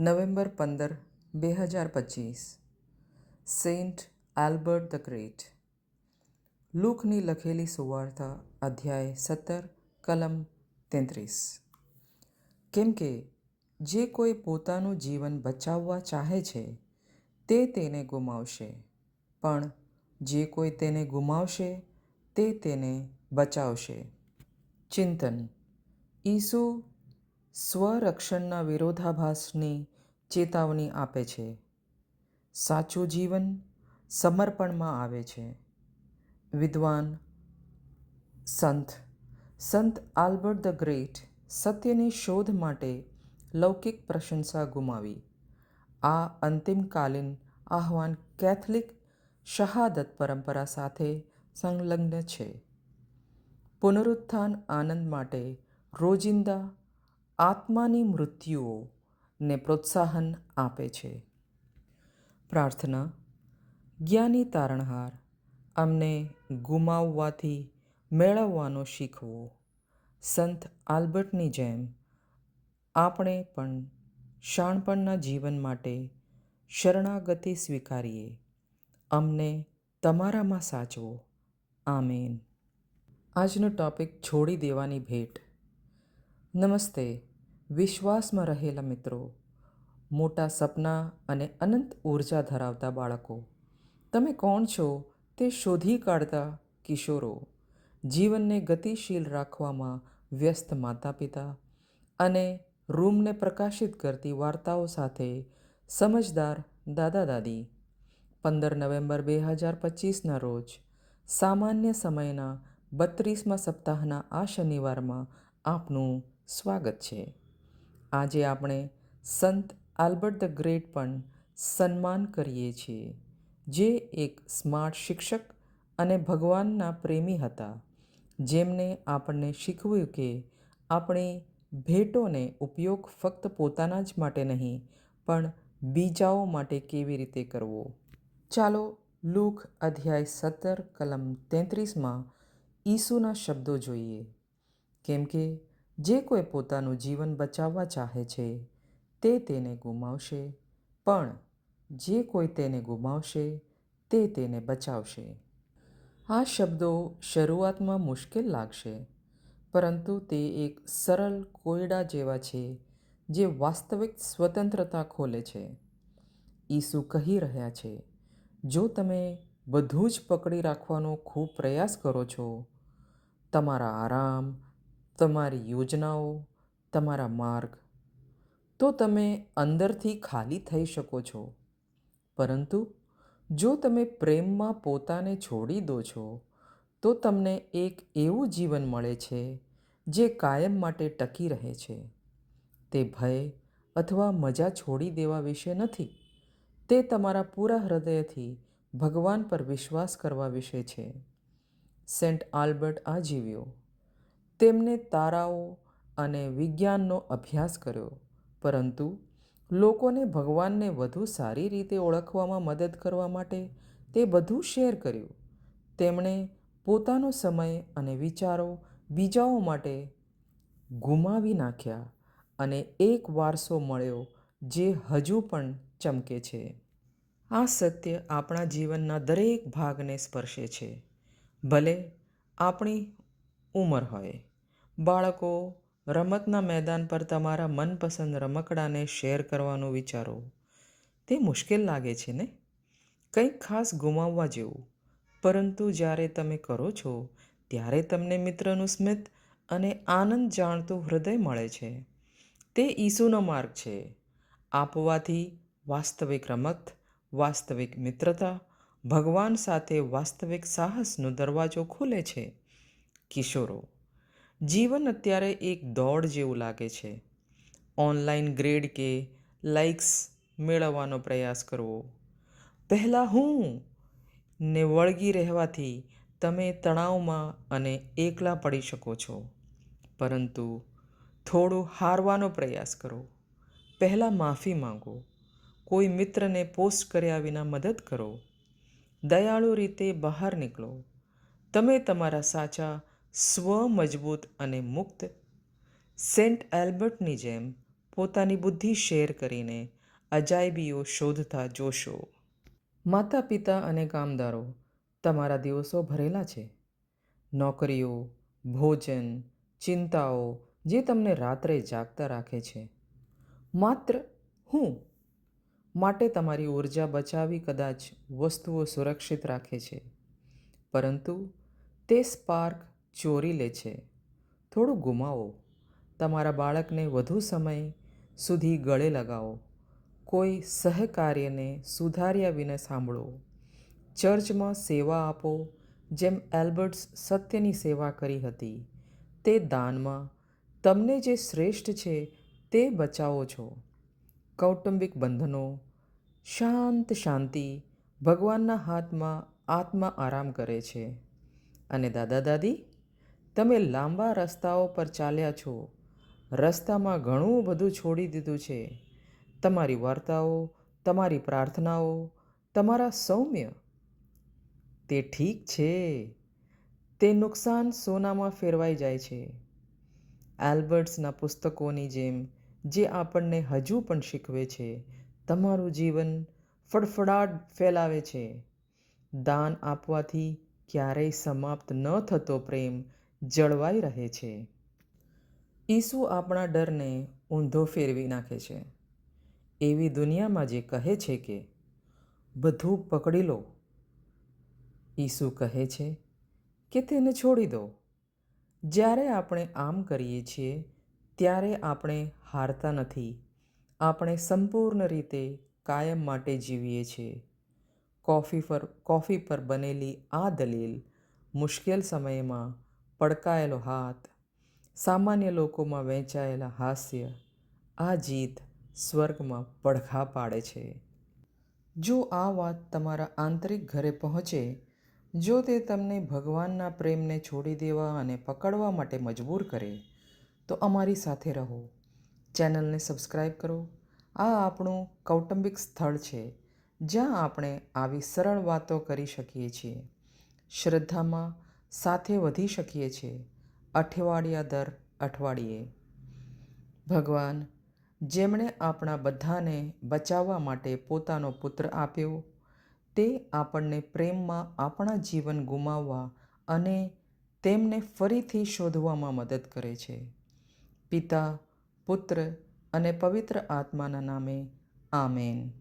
November પંદર, બે હજાર પચીસ. Saint Albert the great. લૂકની લખેલી સુવાર્તા, અધ્યાય સત્તર, કલમ તેત્રીસ. કેમ કે, જે કોઈ પોતાનું જીવન બચાવવા ચાહે છે, તે તેને ગુમાવશે. પણ, જે કોઈ તેને ગુમાવશે, તે તેને બચાવશે. ચિંતન. ઈસુ સ્વરક્ષણના વિરોધાભાસની ચેતવણી આપે છે. સાચું જીવન સમર્પણમાં આવે છે. વિદ્વાન સંત. સંત આલ્બર્ટ ધ ગ્રેટ સત્યની શોધ માટે લૌકિક પ્રશંસા ગુમાવી. આ અંતિમકાલીન આહ્વાન કેથલિક શહાદત પરંપરા સાથે સંલગ્ન છે. પુનરુત્થાન આનંદ માટે રોજિંદા આત્માની મૃત્યુઓ ને પ્રોત્સાહન આપે છે. પ્રાર્થના, જ્ઞાની તારણહાર, અમને ગુમાવવાથી મેળવવાનો શીખવો. સંત આલ્બર્ટની જેમ, આપણે પણ શાણપણના જીવન માટે શરણાગતિ સ્વીકારીએ. અમને તમારામાં સાચવો. આમેન. આજનો ટોપિક છોડી દેવાની ભેટ. નમસ્તે. વિશ્વાસમાં રહેલા મિત્રો, મોટા સપના અને અનંત ઊર્જા ધરાવતા બાળકો, તમે કોણ છો તે શોધી કાઢતા કિશોરો, જીવનને ગતિશીલ રાખવામાં વ્યસ્ત માતા પિતા અને રૂમને પ્રકાશિત કરતી વાર્તાઓ સાથે સમજદાર દાદા દાદી. પંદર નવેમ્બર બે હજાર પચીસના રોજ, સામાન્ય સમયના બત્રીસમાં સપ્તાહના આ શનિવારમાં આપનું સ્વાગત છે. આજે આપણે સંત આલ્બર્ટ ધ ગ્રેટ પણ સન્માન કરીએ છીએ, જે એક સ્માર્ટ શિક્ષક અને ભગવાનના પ્રેમી હતા. જેમને આપણને શીખવ્યું કે આપણી ભેટોને ઉપયોગ ફક્ત પોતાના જ માટે નહીં, પણ બીજાઓ માટે કેવી રીતે કરવો? ચાલો લૂક અધ્યાય સત્તર, કલમ તેત્રીસમાં ઈસુના શબ્દો જોઈએ. કેમ કે જે કોઈ પોતાનું જીવન બચાવવા ચાહે છે, તે તેને ગુમાવશે. પણ જે કોઈ તેને ગુમાવશે, તે તેને બચાવશે. આ શબ્દો શરૂઆતમાં મુશ્કેલ લાગશે, પરંતુ તે એક સરળ કોયડા જેવા છે, જે વાસ્તવિક સ્વતંત્રતા ખોલે છે. ઈસુ કહી રહ્યા છે, જો તમે બધું જ પકડી રાખવાનો ખૂબ પ્રયાસ કરો છો, તમારા આરામ તમારી યોજનાઓ, તમારા માર્ગ, તો તમે અંદરથી ખાલી થઈ શકો છો. પરંતુ જો તમે પ્રેમમાં પોતાને છોડી દો છો, તો તમને એક એવું જીવન મળે છે, જે કાયમ માટે ટકી રહે છે. તે ભય અથવા મજા છોડી દેવા વિશે નથી. તે તમારા પૂરા હૃદયથી ભગવાન પર વિશ્વાસ કરવા વિશે છે. સેન્ટ આલ્બર્ટ આજીવ્યો તેમને તારાઓ અને વિજ્ઞાનનો અભ્યાસ કર્યો. પરંતુ લોકોને ભગવાનને વધુ સારી રીતે ઓળખવામાં મદદ કરવા માટે તે બધું શેર કર્યું. તેમણે પોતાનો સમય અને વિચારો બીજાઓ માટે ગુમાવી નાખ્યા અને એક વારસો મળ્યો જે હજુ પણ ચમકે છે. આ સત્ય આપણા જીવનના દરેક ભાગને સ્પર્શે છે. ભલે આપણી ઉંમર હોય. બાળકો, રમતના મેદાન પર તમારા મનપસંદ રમકડાને શેર કરવાનું વિચારો. તે મુશ્કેલ લાગે છે ને? કંઈક ખાસ ગુમાવવા જેવું. પરંતુ જ્યારે તમે કરો છો, ત્યારે તમને મિત્રનું સ્મિત અને આનંદ જાણતું હૃદય મળે છે. તે ઈસુનો માર્ગ છે. આપવાથી વાસ્તવિક રમત, વાસ્તવિક મિત્રતા, ભગવાન સાથે વાસ્તવિક સાહસનો દરવાજો ખુલે છે. કિશોરો જીવન અત્યારે એક દોડ જેવું લાગે છે. ઓનલાઈન ગ્રેડ કે લાઇક્સ મેળવવાનો પ્રયાસ કરવો. પહેલાં હું ને વળગી રહેવાથી તમે તણાવમાં અને એકલા પડી શકો છો. પરંતુ થોડો હારવાનો પ્રયાસ કરો. પહેલાં માફી માંગો. કોઈ મિત્રને પોસ્ટ કર્યા વિના મદદ કરો. દયાળુ રીતે બહાર નીકળો. તમે તમારા સાચા સ્વ મજબૂત અને મુક્ત સેન્ટ એલ્બર્ટની જેમ પોતાની બુદ્ધિ શેર કરીને અજાયબીઓ શોધતા જોશો. માતા પિતા અને કામદારો તમારા દિવસો ભરેલા છે. નોકરીઓ, ભોજન, ચિંતાઓ જે તમને રાત્રે જાગતા રાખે છે. માત્ર હું માટે તમારી ઊર્જા બચાવી કદાચ વસ્તુઓ સુરક્ષિત રાખે છે. પરંતુ તે સ્પાર્ક ચોરી લે છે. થોડું ગુમાવો. તમારા બાળકને વધુ સમય સુધી ગળે લગાવો. કોઈ સહકાર્યને સુધાર્યા વિના સાંભળો. ચર્ચમાં સેવા આપો, જેમ એલ્બર્ટ્સ સત્યની સેવા કરી હતી. તે દાનમાં, તમને જે શ્રેષ્ઠ છે તે બચાવો છો. કૌટુંબિક બંધનો, શાંત શાંતિ ભગવાનના હાથમાં આત્મા આરામ કરે છે. અને દાદા દાદી? તમે લાંબા રસ્તાઓ પર ચાલ્યા છો. રસ્તામાં ઘણું બધું છોડી દીધું છે. તમારી વાર્તાઓ, તમારી પ્રાર્થનાઓ, તમારા સૌમ્ય. તે ઠીક છે. તે નુકસાન સોનામાં ફેરવાઈ જાય છે. એલ્બર્ટ્સના પુસ્તકોની જેમ, જે આપણને હજુ પણ શીખવે છે, તમારું જીવન ફડફડાટ ફેલાવે છે. દાન આપવાથી ક્યારેય સમાપ્ત ન થતો પ્રેમ જળવાઈ રહે છે. ઈસુ આપણા ડરને ઊંધો ફેરવી નાખે છે. એવી દુનિયામાં જે કહે છે કે, બધું પકડી લો. ઈસુ કહે છે કે, તેને છોડી દો. જ્યારે આપણે આમ કરીએ છીએ, ત્યારે આપણે હારતા નથી. આપણે સંપૂર્ણ રીતે કાયમ માટે જીવીએ છીએ. કોફી પર કોફી પર બનેલી આ દલીલ મુશ્કેલ સમયમાં પડકાયેલો હાથ, સામાન્ય લોકોમાં વહેંચાયેલા હાસ્ય, આ જીત સ્વર્ગમાં પડઘા પાડે છે. જો આ વાત તમારા આંતરિક ઘરે પહોંચે, જો તે તમને ભગવાનના પ્રેમને છોડી દેવા અને પકડવા માટે મજબૂર કરે, તો અમારી સાથે રહો. ચેનલને સબસ્ક્રાઈબ કરો. આ આપણું કૌટુંબિક સ્થળ છે, જ્યાં આપણે આવી સરળ વાતો કરી શકીએ છીએ. શ્રદ્ધામાં સાથે વધી શકીએ છીએ. અઠવાડિયા દર અઠવાડિયે. ભગવાન, જેમણે આપણા બધાને બચાવવા માટે પોતાનો પુત્ર આપ્યો, તે આપણને પ્રેમમાં આપણા જીવન ગુમાવવા અને તેમને ફરીથી શોધવામાં મદદ કરે છે. પિતા, પુત્ર અને પવિત્ર આત્માના નામે, આમેન.